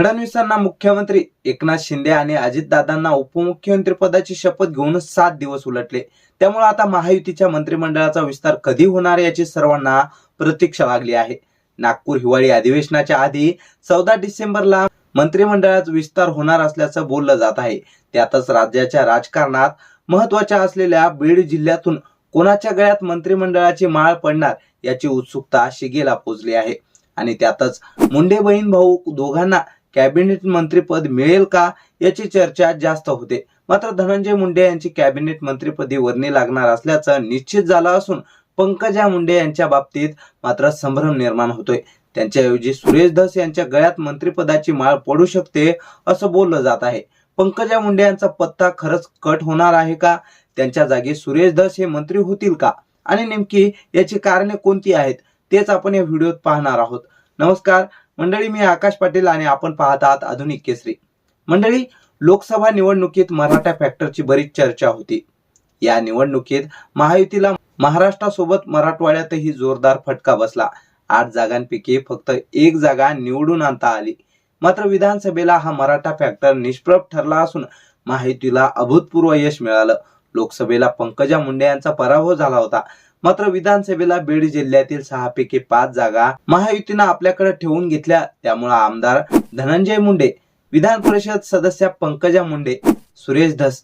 फडणवीसांना मुख्यमंत्री एकनाथ शिंदे आणि अजितदादांना उपमुख्यमंत्री पदाची शपथ घेऊनच सात दिवस उलटले. त्यामुळे आता महायुतीच्या मंत्रिमंडळाचा विस्तार कधी होणार याची सर्वांना प्रतीक्षा लागली आहे. नागपूर हिवाळी अधिवेशनाच्या आधी चौदा डिसेंबरला मंत्रिमंडळात विस्तार होणार असल्याचं बोललं जात आहे. त्यातच राज्याच्या राजकारणात महत्त्वाच्या असलेल्या बीड जिल्ह्यातून कोणाच्या गळ्यात मंत्रिमंडळाची माळ पडणार याची उत्सुकता शिगेला पोचली आहे. आणि त्यातच मुंडे बहीण भाऊ दोघांना कॅबिनेट मंत्रीपद मिळेल का याची चर्चा जास्त होते. मात्र धनंजय मुंडे यांची कॅबिनेट मंत्रीपदी वर्णी लागणार असल्याचं निश्चित झालं असून पंकजा मुंडे यांच्या बाबतीत मात्र संभ्रम निर्माण होतोय. त्यांच्याऐवजी सुरेश धस यांच्या गळ्यात मंत्रीपदाची माळ पडू शकते असं बोललं जात आहे. पंकजा मुंडे यांचा पत्ता खरंच कट होणार आहे का? त्यांच्या जागी सुरेश धस हे मंत्री होतील का? आणि नेमकी याची कारणे कोणती आहेत तेच आपण या व्हिडिओत पाहणार आहोत. नमस्कार मंडळी मी आकाश पाटील आणि आपण पाहत आहात आधुनिक केसरी. मंडळी लोकसभा निवडणुकीत मराठा फॅक्टरची बरीच चर्चा होती. या निवडणुकीत महायुतीला महाराष्ट्रासोबत मराठवाड्यातही जोरदार फटका बसला. आठ जागांपैकी फक्त एक जागा निवडून आणता आली. मात्र विधानसभेला हा मराठा फॅक्टर निष्प्रभ ठरला असून महायुतीला अभूतपूर्व यश मिळालं. लोकसभेला पंकजा मुंडे यांचा पराभव झाला होता. मात्र विधानसभेला बीड जिल्ह्यातील सहा पैकी पाच जागा महायुतीनं आपल्याकडे ठेवून घेतल्या. त्यामुळे आमदार धनंजय मुंडे विधान परिषद सदस्य पंकजा मुंडे सुरेश धस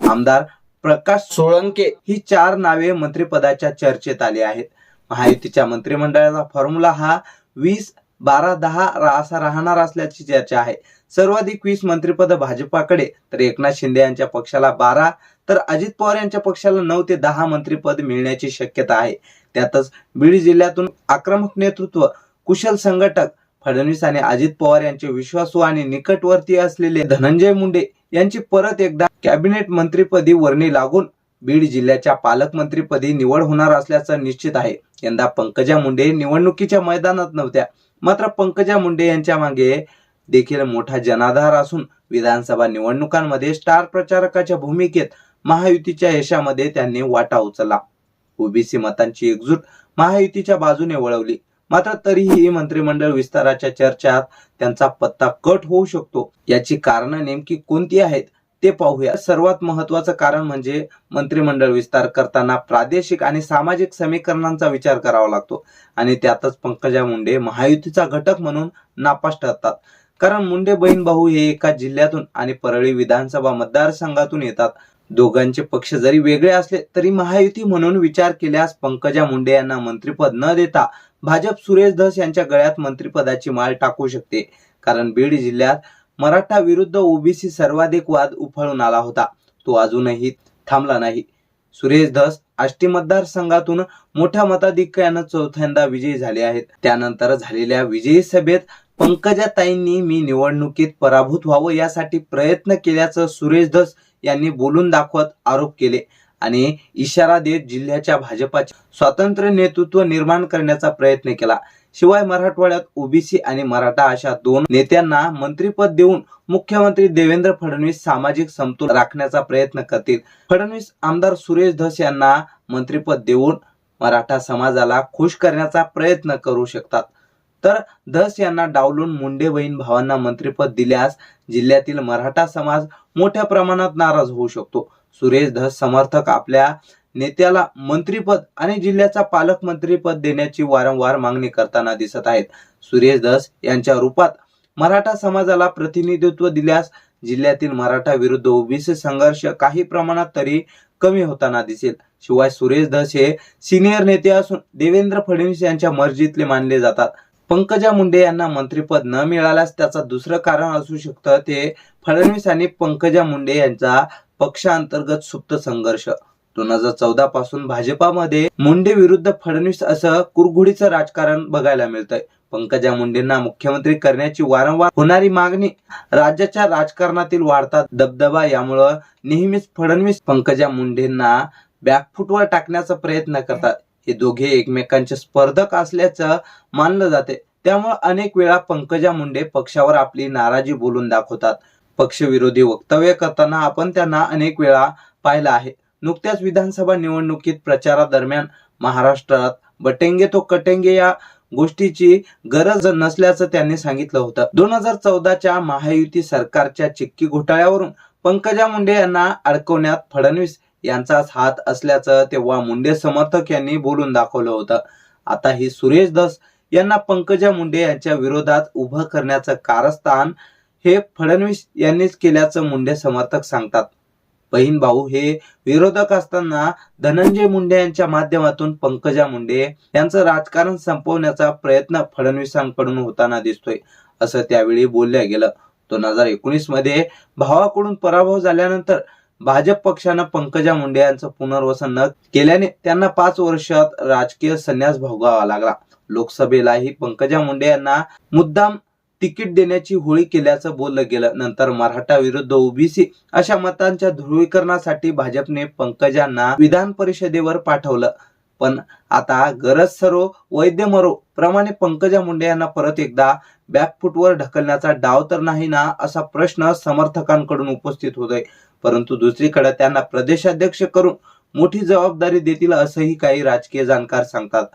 आमदार प्रकाश सोळंके ही चार नावे मंत्रिपदाच्या चर्चेत आली आहेत. महायुतीच्या मंत्रिमंडळाचा फॉर्म्युला हा वीस बारा दहा असा राहणार असल्याची चर्चा आहे. सर्वाधिक वीस मंत्रिपद भाजपाकडे तर एकनाथ शिंदे यांच्या पक्षाला बारा तर अजित पवार यांच्या पक्षाला नऊ ते दहा मंत्रिपद मिळण्याची शक्यता आहे. त्यातच बीड जिल्ह्यातून आक्रमक नेतृत्व कुशल संघटक फडणवीस आणि अजित पवार यांचे विश्वासू आणि निकटवर्ती असलेले धनंजय मुंडे यांची परत एकदा कॅबिनेट मंत्रीपदी वर्णी लागून बीड जिल्ह्याच्या पालकमंत्रीपदी निवड होणार असल्याचं निश्चित आहे. यंदा पंकजा मुंडे निवडणुकीच्या मैदानात नव्हत्या मात्र पंकजा मुंडे यांच्या मागे देखील मोठा जनाधार असून विधानसभा निवडणुकांमध्ये स्टार प्रचारकाच्या भूमिकेत महायुतीच्या यशामध्ये त्यांनी वाटा उचलला. ओबीसी मतांची एकजूट महायुतीच्या बाजूने वळवली. मात्र तरीही मंत्रिमंडळ विस्ताराच्या चर्चात त्यांचा पत्ता कट होऊ शकतो. याची कारण नेमकी कोणती आहेत ते पाहूया. सर्वात महत्वाचं कारण म्हणजे मंत्रिमंडळ विस्तार करताना प्रादेशिक आणि सामाजिक समीकरणांचा विचार करावा लागतो. आणि त्यातच पंकजा मुंडे महायुतीचा घटक म्हणून नापास ठरतात. कारण मुंडे बहीण भाऊ हे एका जिल्ह्यातून आणि परळी विधानसभा मतदारसंघातून येतात. दोघांचे पक्ष जरी वेगळे असले तरी महायुती म्हणून विचार केल्यास पंकजा मुंडे यांना मंत्रिपद न देता भाजप सुरेश धस यांच्या गळ्यात मंत्रिपदाची माळ टाकू शकते. कारण बीड जिल्ह्यात मराठा विरुद्ध ओबीसी सर्वाधिक वाद उफाळून आला होता. तो अजूनही थांबला नाही. सुरेश धस आष्टी मतदारसंघातून मोठ्या मताधिक्यानं चौथ्यांदा विजयी झाले आहेत. त्यानंतर झालेल्या विजयी सभेत पंकजाताईंनी मी निवडणुकीत पराभूत व्हावं यासाठी प्रयत्न केल्याचं सुरेश धस यांनी बोलून दाखवत आरोप केले आणि इशारा देत जिल्ह्याच्या भाजपाचे स्वातंत्र्य नेतृत्व निर्माण करण्याचा प्रयत्न केला. शिवाय मराठवाड्यात ओबीसी आणि मराठा अशा दोन नेत्यांना मंत्रीपद देऊन मुख्यमंत्री देवेंद्र फडणवीस सामाजिक समतोल राखण्याचा प्रयत्न करतील. फडणवीस आमदार सुरेश धस यांना मंत्रीपद देऊन मराठा समाजाला खुश करण्याचा प्रयत्न करू शकतात. तर धस यांना डावलून मुंडे बहीण भावांना मंत्रीपद दिल्यास जिल्ह्यातील मराठा समाज मोठ्या प्रमाणात नाराज होऊ शकतो. सुरेश धस समर्थक आपल्या नेत्याला मंत्रीपद आणि जिल्ह्याचा पालकमंत्रीपद देण्याची वारंवार मागणी करताना दिसत आहेत. सुरेश धस यांच्या रूपात मराठा समाजाला प्रतिनिधित्व दिल्यास जिल्ह्यातील मराठा विरुद्ध ओबीसी संघर्ष काही प्रमाणात तरी कमी होताना दिसेल. शिवाय सुरेश धस हे सिनियर नेते असून देवेंद्र फडणवीस यांच्या मर्जीतले मानले जातात. पंकजा मुंडे यांना मंत्रिपद न मिळाल्यास त्याचं दुसरं कारण असू शकतं. ते फडणवीस आणि पंकजा मुंडे यांचा पक्षांतर्गत सुप्त संघर्ष. दोन हजार चौदा पासून भाजपामध्ये मुंडे विरुद्ध फडणवीस असं कुरघुडीचं राजकारण बघायला मिळतंय. पंकजा मुंडेंना मुख्यमंत्री करण्याची वारंवार होणारी मागणी राज्याच्या राजकारणातील वाढता दबदबा यामुळं नेहमीच फडणवीस पंकजा मुंडेंना बॅकफुटवर टाकण्याचा प्रयत्न करतात. हे दोघे एकमेकांचे स्पर्धक असल्याचं मानलं जाते. त्यामुळे अनेक वेळा पंकजा मुंडे पक्षावर आपली नाराजी बोलून दाखवतात. पक्षविरोधी वक्तव्य करताना आपण त्यांना अनेक वेळा पाहिलं आहे. नुकत्याच विधानसभा निवडणुकीत प्रचारादरम्यान महाराष्ट्रात बटेंगे तो कटेंगे या गोष्टीची गरज नसल्याचं त्यांनी सांगितलं होतं. दोन हजार चौदाच्या महायुती सरकारच्या चिक्की घोटाळ्यावरून पंकजा मुंडे यांना अडकवण्यात फडणवीस यांचाच हात असल्याचं तेव्हा मुंडे समर्थक यांनी बोलून दाखवलं होतं. आता ही सुरेश दस यांना पंकजा मुंडे यांच्या विरोधात उभं करण्याचं कारस्थान हे फडणवीस यांनीच केल्याचं मुंडे समर्थक सांगतात. बहीण भाऊ हे विरोधक असताना धनंजय मुंडे यांच्या माध्यमातून पंकजा मुंडे यांचं राजकारण संपवण्याचा प्रयत्न फडणवीसांकडून होताना दिसतोय असं त्यावेळी बोलल्या गेलं. दोन हजार एकोणीसमध्ये भावाकडून पराभव झाल्यानंतर भाजप पक्षानं पंकजा मुंडे यांचं पुनर्वसन न केल्याने त्यांना पाच वर्षात राजकीय संन्यास भोगावा लागला. लोकसभेलाही पंकजा मुंडे यांना मुद्दाम तिकीट देण्याची होळी केल्याचं बोललं गेलं. नंतर मराठा विरुद्ध ओबीसी अशा मतांच्या ध्रुवीकरणासाठी भाजपने पंकजांना विधान परिषदेवर पाठवलं. पण आता गरज सरो वैद्य मरो प्रमाणे पंकजा मुंडे यांना परत एकदा बॅकफुटवर ढकलण्याचा डाव तर नाही ना असा प्रश्न समर्थकांकडून उपस्थित होतोय. परंतु दुसरीकडे त्यांना प्रदेशाध्यक्ष करून मोठी जबाबदारी देतील असंही काही राजकीय जाणकार सांगतात.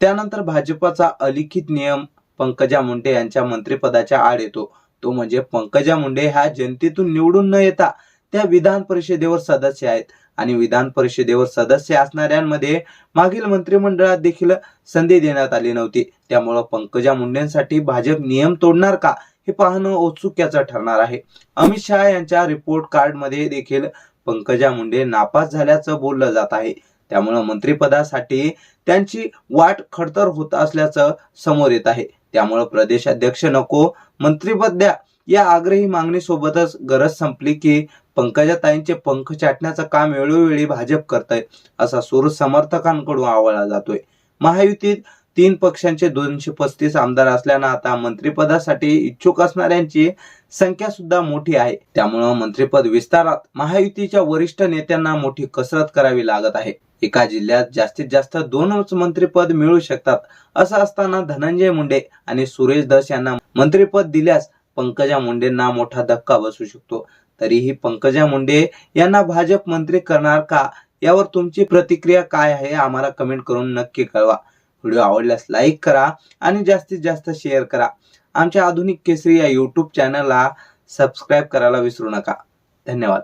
त्यानंतर भाजपचा अलिखित नियम पंकजा मुंडे यांच्या मंत्रिपदाच्या आड येतो. तो म्हणजे पंकजा मुंडे ह्या जनतेतून निवडून न येता त्या विधान परिषदेवर सदस्य आहेत. आणि विधान परिषदेवर सदस्य असणाऱ्यांमध्ये मागील मंत्रिमंडळात देखील संधी देण्यात आली नव्हती. त्यामुळं पंकजा मुंडेंसाठी भाजप नियम तोडणार का हे पाहणं औत्सुक्याचं ठरणार आहे. अमित शहा यांच्या रिपोर्ट कार्डमध्ये देखील पंकजा मुंडे नापास झाल्याचं बोललं जात आहे. त्यामुळं मंत्रिपदासाठी त्यांची वाट खडतर होत असल्याचं समोर येत आहे. त्यामुळं प्रदेशाध्यक्ष नको मंत्रिपद द्या या आग्रही मागणीसोबतच गरज संपली की पंकजाताईंचे पंख चाटण्याचं काम वेळोवेळी भाजप करतंय असा सूर समर्थकांकडून आवळला जातोय. महायुतीत तीन पक्षांचे दोनशे पस्तीस आमदार असल्यानं आता मंत्रिपदासाठी इच्छुक असणाऱ्यांची संख्या सुद्धा मोठी आहे. त्यामुळं मंत्रिपद विस्तारात महायुतीच्या वरिष्ठ नेत्यांना मोठी कसरत करावी लागत आहे. एका जिल्ह्यात जास्तीत जास्त दोनच मंत्रिपद मिळू शकतात असं असताना धनंजय मुंडे आणि सुरेश दस यांना मंत्रिपद दिल्यास पंकजा मुंडेंना मोठा धक्का बसू शकतो. तरीही पंकजा मुंडे यांना भाजप मंत्री करणार का? यावर तुमची प्रतिक्रिया काय आहे? आम्हाला कमेंट करून नक्की कळवा. व्हिडिओ आवडल्यास लाईक करा आणि जास्तीत जास्त शेअर करा. आमच्या आधुनिक केसरी या यूट्यूब चॅनलला सबस्क्राईब करायला विसरू नका. धन्यवाद.